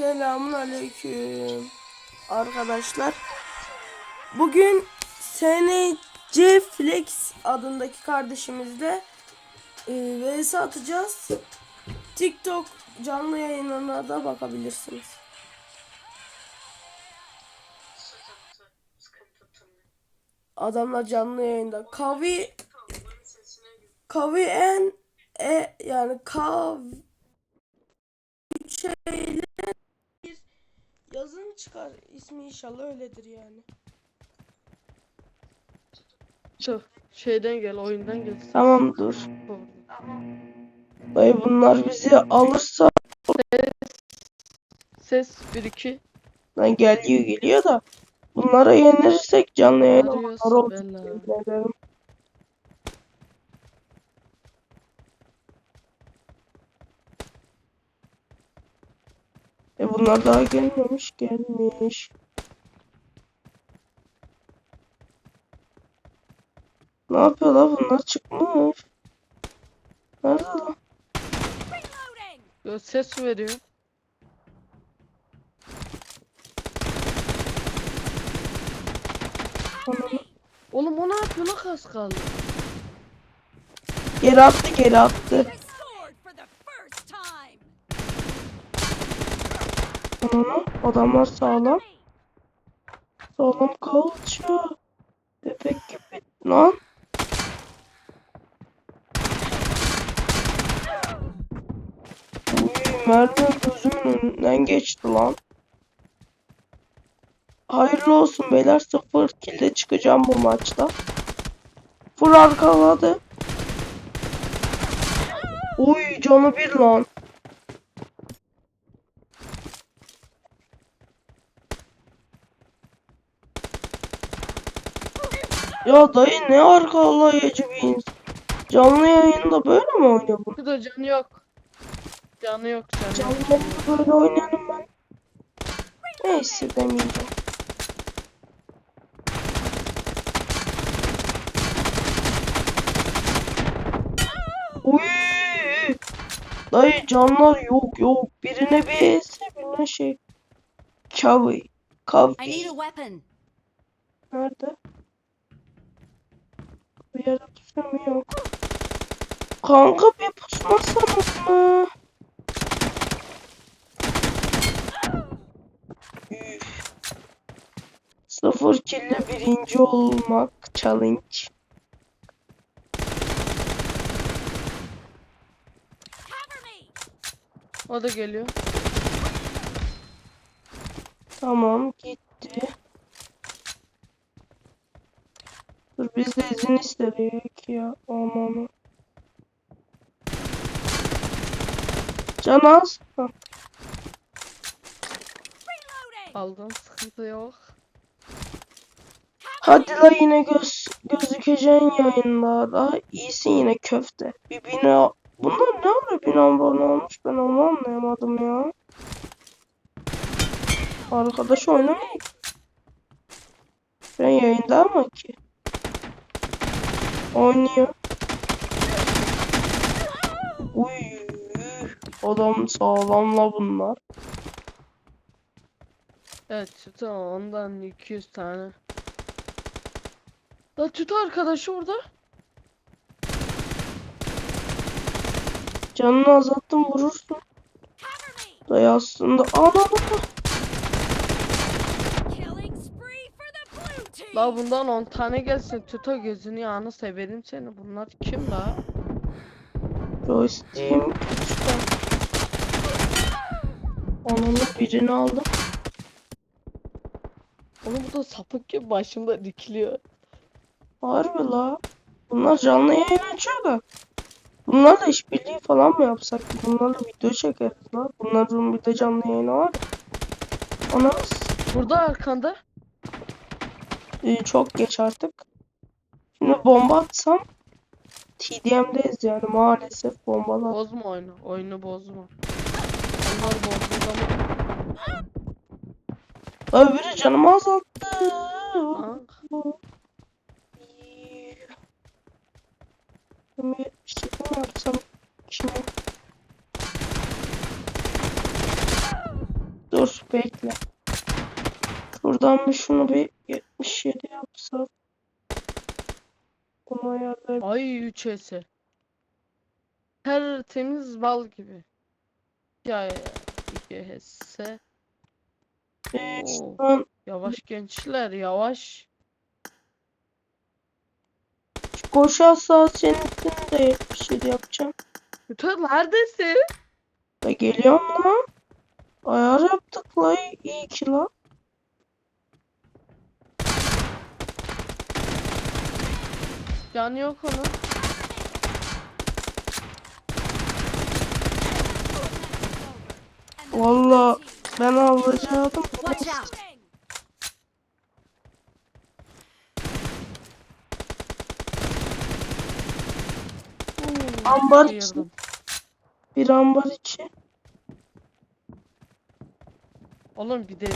Selamun aleyküm arkadaşlar. Bugün SNC Flex adındaki kardeşimizle e, vs atacağız. TikTok canlı yayınlarına da bakabilirsiniz. Adamlar canlı yayında. Kavi. Kavi en e yani kav yazın çıkar ismi inşallah öyledir yani. Şu şeyden gel, oyundan gel. Tamam dur. Dayı bunlar bizi alırsa Ses 1 2 lan geliyor geliyor da bunlara yenilirsek canlı yayın olur. E bunlar daha gelmemiş gelmiş. Ne yapıyorlar bunlar çıkmış. Nerede lan? Yo, ses veriyor. Oğlum o ne yapıyor lan kas kaldı? Geri attı geri attı. Ananı. Adamlar sağlam. Sağlam kalça. Bebek gibi. Lan. Mermi gözümün önünden geçti lan. Hayırlı olsun beyler. Sıfır kilde çıkacağım bu maçta. Fır arkaladı. Uy canı bir lan. Ya dayı ne arkalayıcı bir insan. Canlı yayında böyle mi oynuyor bu? Burada canı yok. Canı yok canı. Canlı yayında böyle oynayanım ben. Neyse demeyeceğim. Uy! Dayı canlar yok yok. Birine bir ese birine şey. Kavi. I need Kavi. a weapon. Nerede? Bir yerde mu yok? Kanka bir pusmasanız mı? Üf. Sıfır kille birinci olmak challenge. O da geliyor. Tamam gitti. Dur biz de izin istedik ya. Aman. Can az. Reloading. Aldın sıkıntı yok. Hadi la yine göz gözükeceksin yayınlarda. İyisin yine köfte. Bir bina... Bunlar ne ara bina abone olmuş ben onu anlayamadım ya. Arkadaş oynamıyor ki. Ben yayında ama ki. Oynuyor. Uy. Adam sağlamla bunlar. Evet tutu ondan 200 tane. La tutu arkadaşı orada. Canını azalttım vurursun. Dayı aslında... Ana Killing La bundan 10 tane gelsin tuto gözünü yağını severim seni. Bunlar kim la? Joystick'im işte. Onun birini aldım. Oğlum bu da sapık gibi başımda dikiliyor. Harbi la. Bunlar canlı yayın açıyor da. Bunlarla işbirliği falan mı yapsak? Bunlarla video çekeriz la. Bunların bir de canlı yayını var. Anamız. Burada arkanda. Ee, çok geç artık. Şimdi bomba atsam TDM'deyiz yani maalesef bombalar. Bozma oyunu. Oyunu bozma. Onlar bozdu zaman. Öbürü canımı azalttı. Bir şey mi yapsam? Şimdi. bekle. Şuradan bir şunu bir 77 yapsak. Bunu ayarlayıp Ay 3 esi. Tertemiz bal gibi. Ya 2 esse. Ee, an Yavaş gençler yavaş. şu koşu hassasiyetini de 77 yapacağım. Lütfen neredesin? Da geliyorum lan. Ayar yaptık la iyi ki la. Canı yok onun. Valla ben. Hmm, Ambar sıyırdım. Bir ambar içi. Oğlum bir de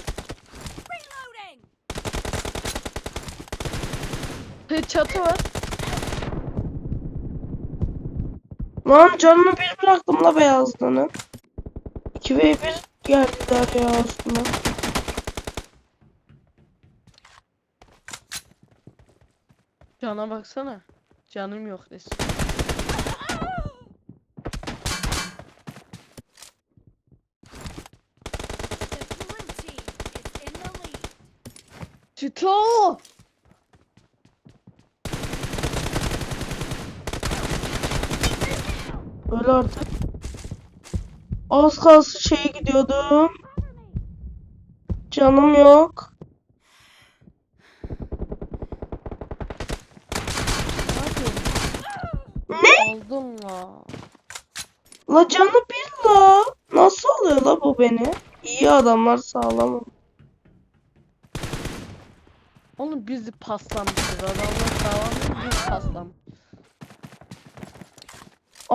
çatı var. Lan canını bir bıraktım la beyazlığını. 2 ve 1 geldiler ya aslında. Cana baksana. Canım yok resmen. The Öyle artık. Az kalsın şeye gidiyordum. Canım yok. Ne? Aldım la. La canı bir la. Nasıl oluyor la bu beni? İyi adamlar sağlam. Oğlum biz de paslamışız. Adamlar sağlam biz paslam.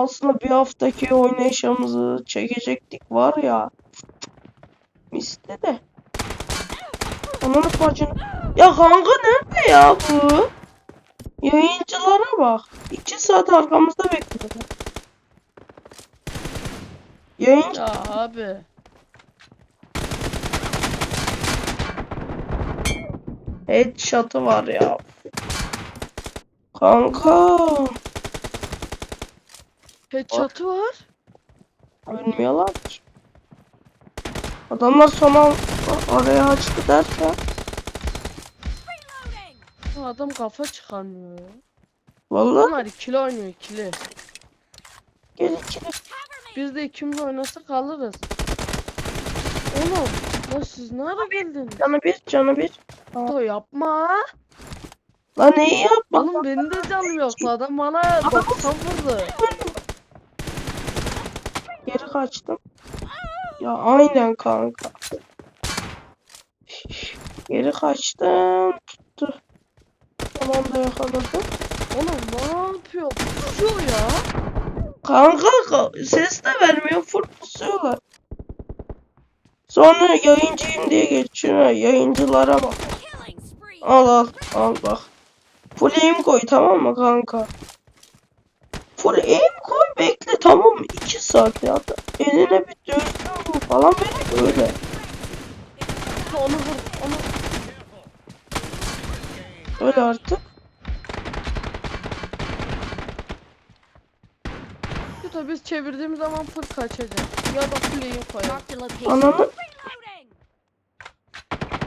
Aslında bir haftaki oynayışımızı çekecektik var ya. Misli de. Ananı bacını. Ya kanka nerede ya bu? Yayıncılara bak. İki saat arkamızda bekliyor. Yayıncı Ya abi. headshot'ı var ya. Kanka. He çatı var. Ölmüyorlar. Adamlar sona oraya açtı derken. Bu Adam kafa çıkarmıyor ya. Vallahi Bunlar ikili oynuyor ikili. gel ikili. Biz de ikimiz oynasak alırız. Oğlum. Ya siz nerede geldiniz? Canı bir, canı bir. Tito yapma. Lan neyi yapma? Oğlum benim de canım yoktu. Adam bana 90 vurdu. Geri kaçtım. Ya aynen kanka. Geri kaçtım. Tuttu. Tamam da yakaladım. Oğlum ne yapıyor? Pusuyor ya. Kanka ka- ses de vermiyor. Full pusuyorlar. Sonra yayıncıyım diye geçiyor. Yayıncılara bak. Al al al bak. Full aim koy tamam mı kanka? Full aim bekle tamam mı? 2 saat ya. Eline bir düzgün vur falan böyle öyle. Onu vur. Onu. Öyle artık. Tito biz çevirdiğimiz zaman full kaçacak. Ya da aim koyar. Ananı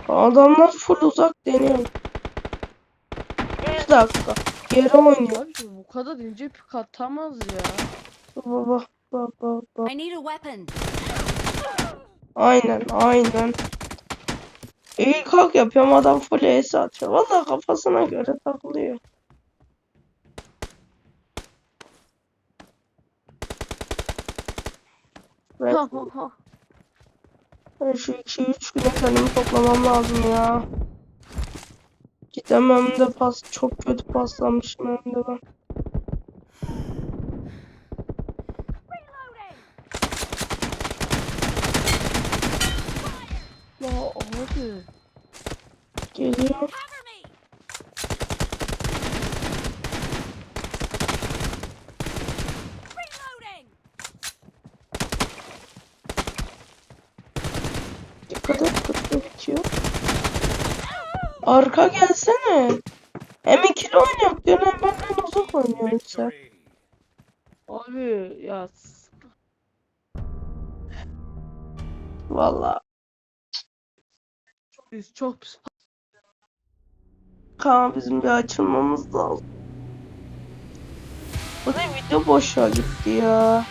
adamlar full uzak deniyor. Bir dakika. Geri oynuyor. Abi bu kadar ince pik atamaz ya. Baba baba baba. I need a weapon. Aynen aynen. İyi kalk yapıyorum adam full ace atıyor. Vallahi kafasına göre takılıyor. Ben, ben şu 2-3 güne kendimi toplamam lazım ya. Gidemem de pas çok kötü paslamışım hem de ben. Ya abi. Geliyor. Arka gelsene. Hem ikili oynuyor diyorsun hem benden uzak oynuyorsun sen. Abi ya Valla. biz çok Kaan bizim bir açılmamız lazım. Bu da video boşa gitti ya.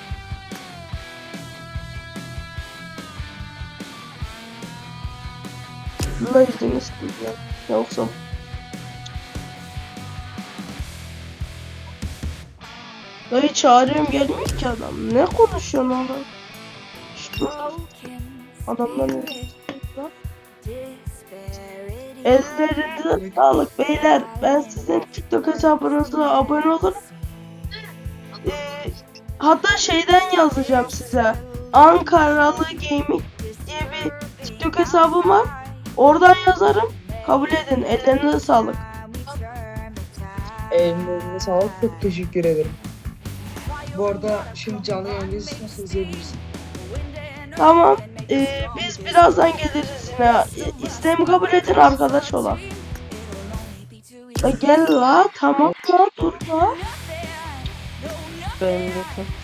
Allah izin isteyeceğim. Yoksa Dayı çağırıyorum gelmiyor ki adam. Ne dur dur. Adamlar ne? Ellerinize sağlık beyler. Ben sizin TikTok hesabınıza abone olurum. Ee, hatta şeyden yazacağım size. Ankaralı Gaming diye bir TikTok hesabım var. Oradan yazarım. Kabul edin. Ellerinize sağlık. Ellerine sağlık. Çok teşekkür ederim. Bu arada şimdi canlı yayındayız. Nasıl izleyebilirsin? Tamam. Ee, biz birazdan geliriz yine. İsteğimi kabul edin arkadaş olan. La gel la. Tamam la. Dur la. de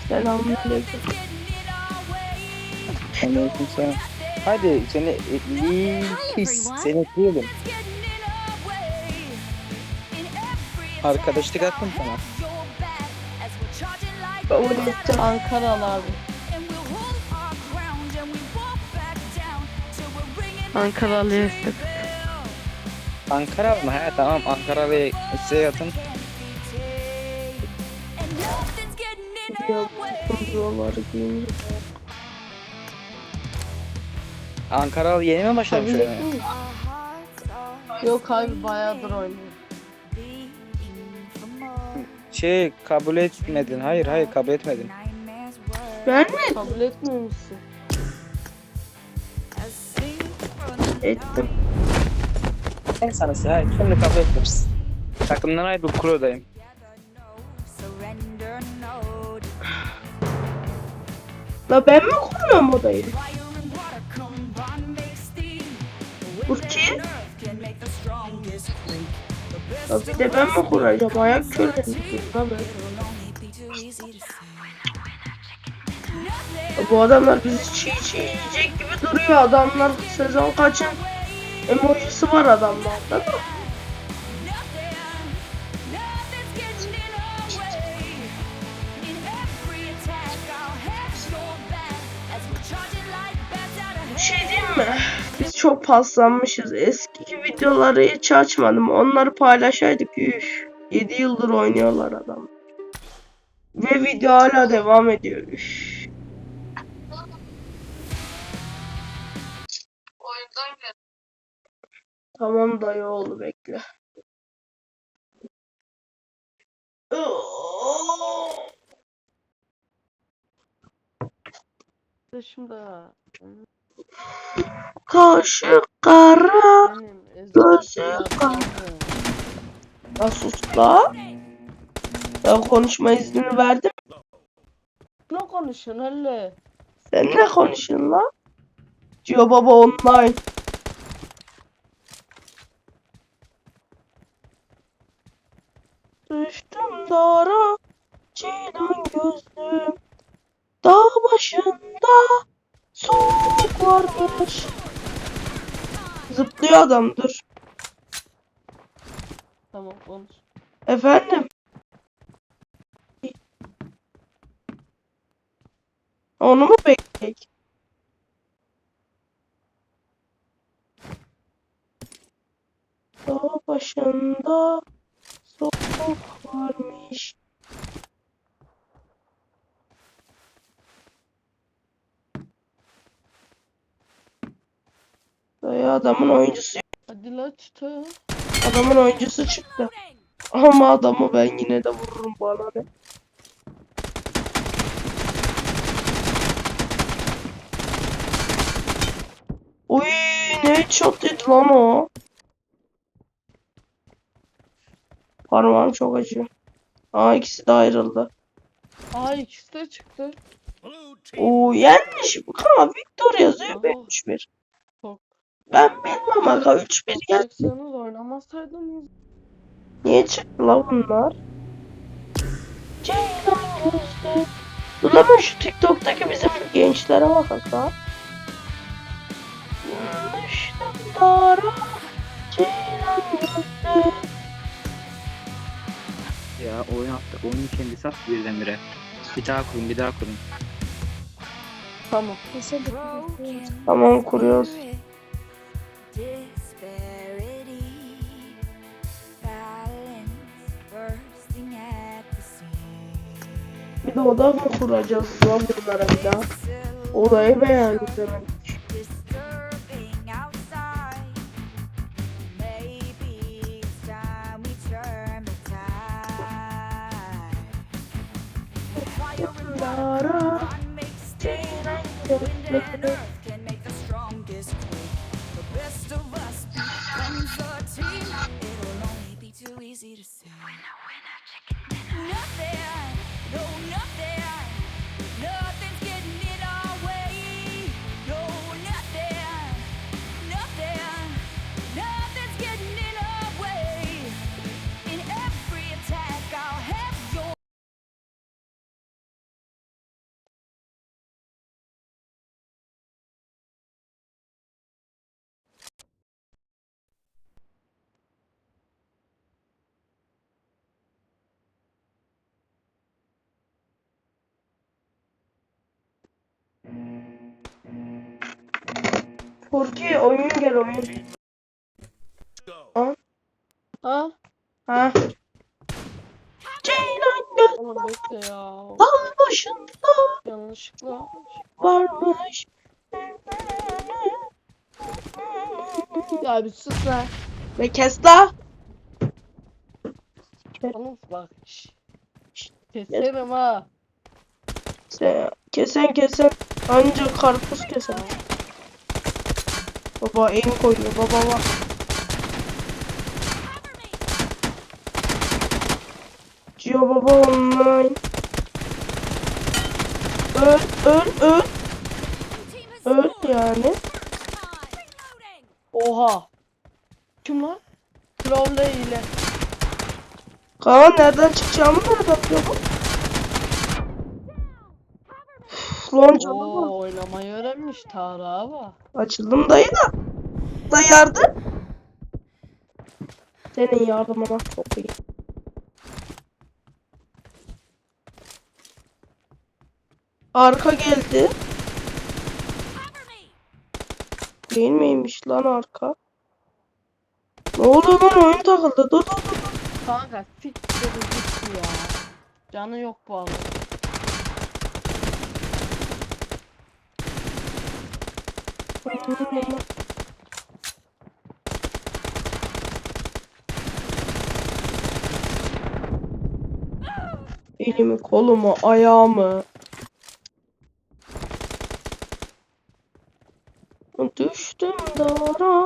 Selamünaleyküm. Aleykümselam. Hadi seni iyi his seni ekleyelim. Arkadaşlık attım sana. Kabul ettim. Ankaralı istek. Ankara mı? He tamam Ankara'ya size atın. Ya buraları giyince. Ankaralı yeni mi başlamış öyle? Yok abi bayağıdır oynuyor. Şey kabul etmedin. Hayır hayır kabul etmedin. Ben mi Kabul etmemişsin. ettim? Ben sana hayır şimdi kabul etmeriz. Takımdan ayrıl kurodayım. La ben mi kuruyorum odayı? Burki? Ya bir de ben mi kuracağım? Ayak ben. Ya Bu adamlar bizi çiğ çiğ yiyecek gibi duruyor. Adamlar sezon kaçın emojisi var adamlarda da. Bir şey diyeyim mi? Çok paslanmışız. Eski videoları hiç açmadım. Onları paylaşaydık. Üf. 7 yıldır oynuyorlar adam. Ve video hala devam ediyor. Üf. Tamam dayı oğlu bekle. Oo. Kaşı kara. Gözü kara. Ya sus la. Ya konuşma iznini verdim. Ne konuşuyorsun öyle? Sen ne konuşuyorsun la? Cio Baba online. Düştüm dara, çiğden gözlüm. Dağ başında soğuk varmış. Zıplıyor adam dur. Tamam konuş. Efendim? Onu mu bekleyek? Dağ başında soğuk varmış. Dayı adamın oyuncusu Hadi la çıtı. Adamın oyuncusu çıktı. Ama adamı ben yine de vururum bana ne. Uy ne dedi lan o. Parmağım çok acıyor. Aa ikisi de ayrıldı. Aa ikisi de çıktı. Oo yenmiş. Ha Victor yazıyor Aha. 5-1. Ben bilmem aga 3-1 gel. Bıraksanız oynamasaydınız. Niye çıktı la bunlar? Ceylan gözlü. Dur lan ben şu TikTok'taki bizim gençlere bak aga. Düştüm dara. Ceylan gözlü. Ya oyun attı. Oyunun kendisi attı birdenbire. Bir daha kurun, bir daha kurun. Tamam. Tamam kuruyoruz. Bir de oda mı kuracağız lan bunlara bir daha? Odayı beğendim demek. Maybe it's Furki oyun gel oyun. Ha? Ha. Ceylan göz Oğlum bekle ya. dal başında Yanlışlıkla. varmış. Ya bir sus lan. Ve kes la. Oğlum bak. Şşş. Şşş, Keserim ha. Sen, kesen kesen ancak karpuz keser. Baba en koyuyor baba bak. Cio baba online. Öl öl öl öl yani. Oha. Kim lan? Crowley ile. Kaan nereden çıkacağımı nereden biliyor bu? Canım var. Oo oynamayı öğrenmiş Tara bak. Açıldım dayı da. Da yardım. Senin yardımına çok iyi. Arka geldi. Değil miymiş lan arka? Ne oluyor lan oyun takıldı. Dur dur dur. Kanka siktir git ya. Canı yok bu adam. Elimi, kolumu, ayağımı. Düştüm dara.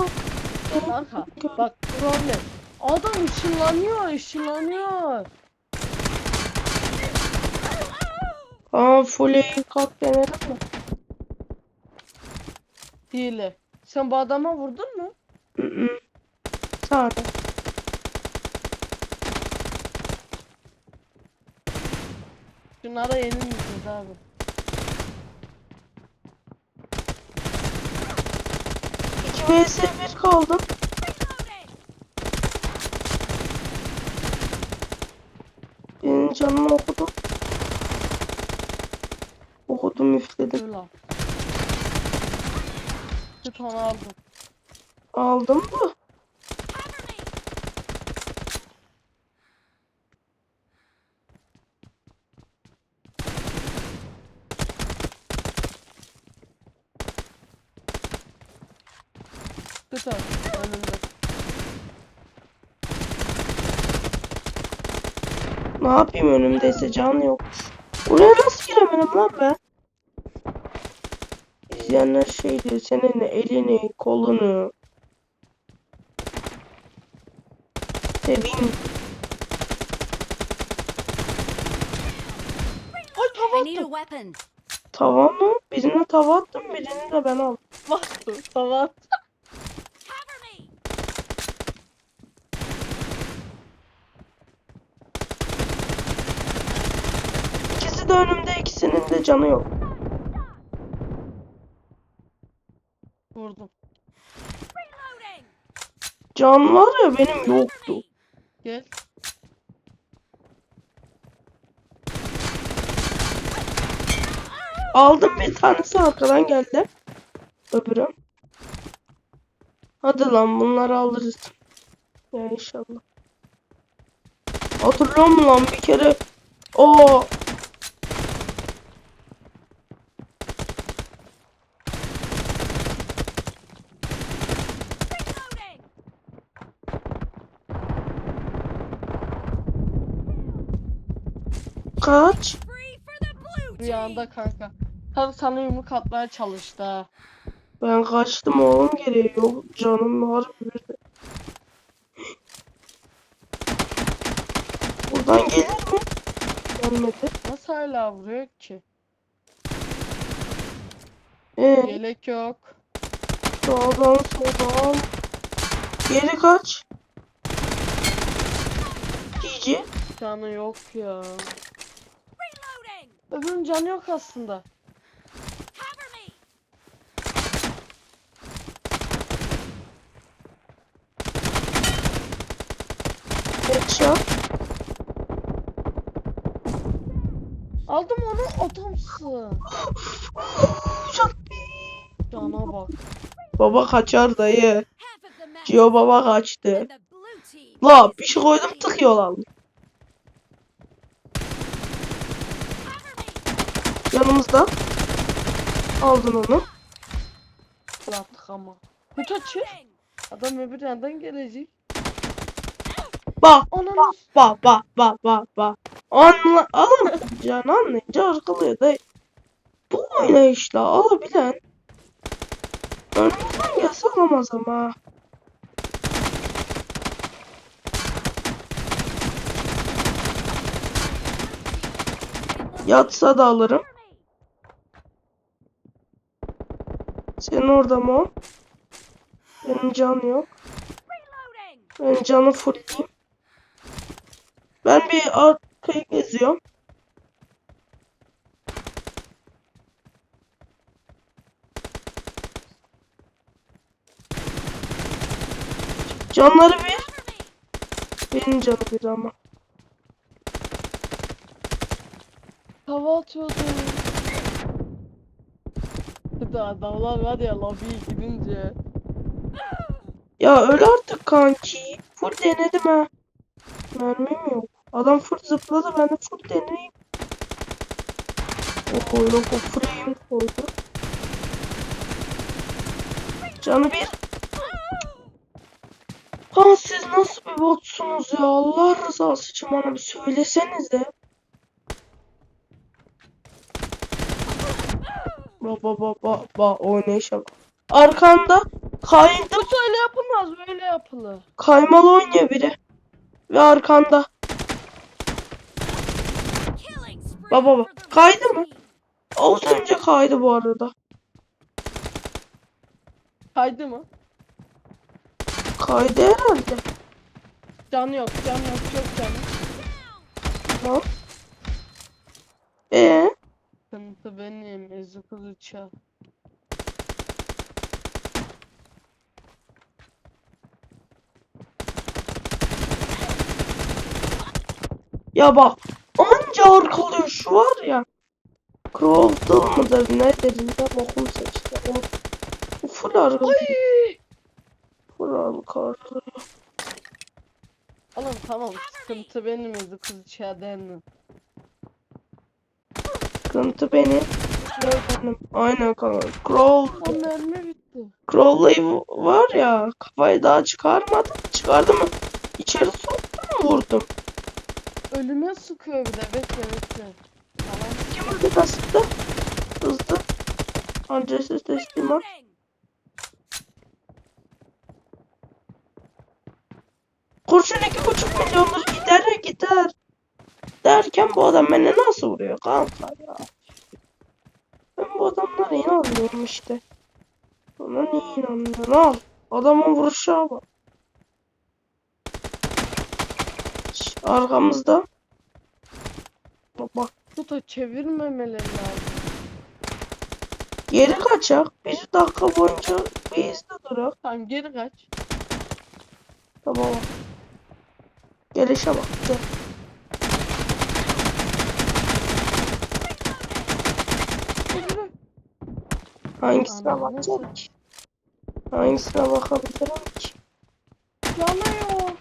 Kanka bak Crowley. Adam ışınlanıyor ışınlanıyor. Aa full kalk denedim mi? Hile. Sen bu adama vurdun mu? Sağda. Şunlara yenilmişiz abi. İki vs 1 kaldım. Benim canımı okudum. Okudum üfledim. Dur onu aldım. Aldım da. Cover me. Tut onu önünde. Ne yapayım önümdeyse can yok. Oraya nasıl giremedim lan ben? izleyenler şey diyor senin elini kolunu seveyim. Ay tava I Tava mı? Birine tava attım birini de ben aldım. Bastım tava attım. İkisi de önümde ikisinin de canı yok. Vurdum. Reloading. Can var ya benim yoktu. Gel. Aldım bir tanesi arkadan geldi. Öbürü. Hadi lan bunları alırız. Ya inşallah. Hatırlıyor musun lan bir kere? O Rüyanda kanka. Tabii sana yumruk atmaya çalıştı ha. Ben kaçtım oğlum geriye. Yok canım var bir. Buradan gelir mi? Gelmedi. Nasıl hala vuruyor ki? Ee, Yelek yok. sağdan soldan. Geri kaç. GG. Canı yok ya. Öbürünün canı yok aslında. Headshot. Aldım onu adamsın. Çok Cana bak. Baba kaçar dayı. Cio baba kaçtı. La bir şey koydum tıkıyor lan. Cover me. Yanımızda. Aldın onu. Bıraktık ama. Kutu açıyor. Adam öbür yandan gelecek. Bak Ananı s- bak bak bak bak bak. Anla alamayacağını anlayınca arkalıyor da. Bu oynayışla alabilen önümüzden gelse alamaz ama. Yatsa da alırım. Senin orada mı o? Benim can yok. Ben canı fullleyeyim. Ben bir arkayı geziyorum. Canları bir. Benim canı bir ama. Hava atıyordu. De adamlar var ya lobiye gidince. Ya öl artık kanki. Full denedim ha. Mermim yok. Adam full zıpladı ben de full deneyeyim. O yok o frame koydu. Canı bir. Ha siz nasıl bir botsunuz ya Allah rızası için bana bir söylesenize. Ba ba ba ba ba oynayışa bak. Arkanda kaydı Bu öyle yapılmaz böyle yapılır. kaymalı oynuyor biri. Ve arkanda. Baba the Kaydı mı? Az önce kaydı bu arada. Kaydı mı? Kaydı herhalde. Canı yok, canı yok, çok canı. Lan. Ee, Sıkıntı benim, ezik uçağı. ya bak. Anca arkalıyor şu var ya. Crowd'da mıdır nedir ne bokum seçti. O, o full arkalıyor. Full arkalıyor. Oğlum tamam, sıkıntı benim, kız uçağı değil Sıkıntı. Benim. Aynen kanka. Crow, mermi bitti. Var ya kafayı daha çıkarmadı. Çıkardı mı? İçeri soktu mu vurdum? Ölüme sıkıyor bir de, bekle bekle. Tamam. Kim öldü da? Hızlı. Adresi teslim. Reloading. Kurşun iki buçuk milyondur gider ya gider. Derken bu adam beni nasıl vuruyor kanka ya. Ben bu adamlara inanmıyorum işte. Buna niye inanmıyorsun al. Adamın vuruşa bak. Arkamızda. Bak Tuta çevirmemeleri lazım. Geri kaçak. Bir dakika boyunca base'de durak. Tamam geri kaç. Tamam. Gelişe bak. Gel. Hangisine bakacağım ki? Hangisine bakabilirim ki? Yanıyor.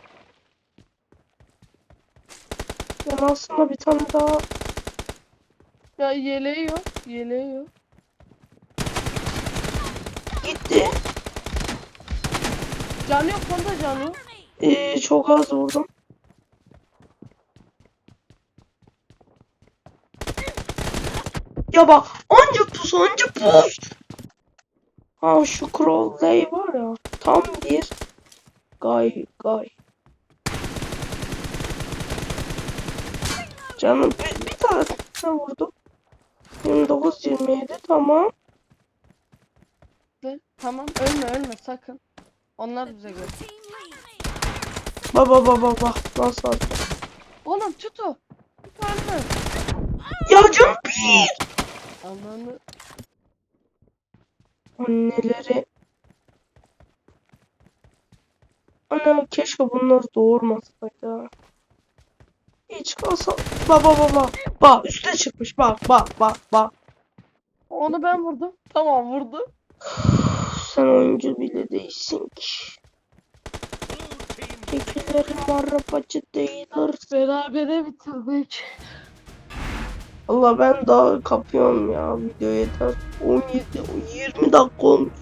Ben aslında bir tane daha Ya yeleği yok. Yeleği yok. gitti. Canı yok bunda canı yok. Ee, çok az vurdum. Ya bak anca pus anca pus. Ha şu Crowley var ya tam bir gay gay. Canım bir, bir tanesine vurdum. 29 27 tamam. Tamam ölme ölme sakın. Onlar bize lead. Baba baba bak nasıl attı. Oğlum tutu. Bir tane. Ya canım bir. Ananı. Anneleri. Ana keşke bunları doğurmasaydı. Hiç kalsa. Baba baba. Bak üste çıkmış. Bak bak bak bak. Onu ben vurdum. Tamam vurdu. Sen oyuncu bile değilsin ki. Tekilerin arabacı değildir. Berabere bitirdik. Allah ben daha kapıyorum ya video yeter. 17 20 dakika olmuş.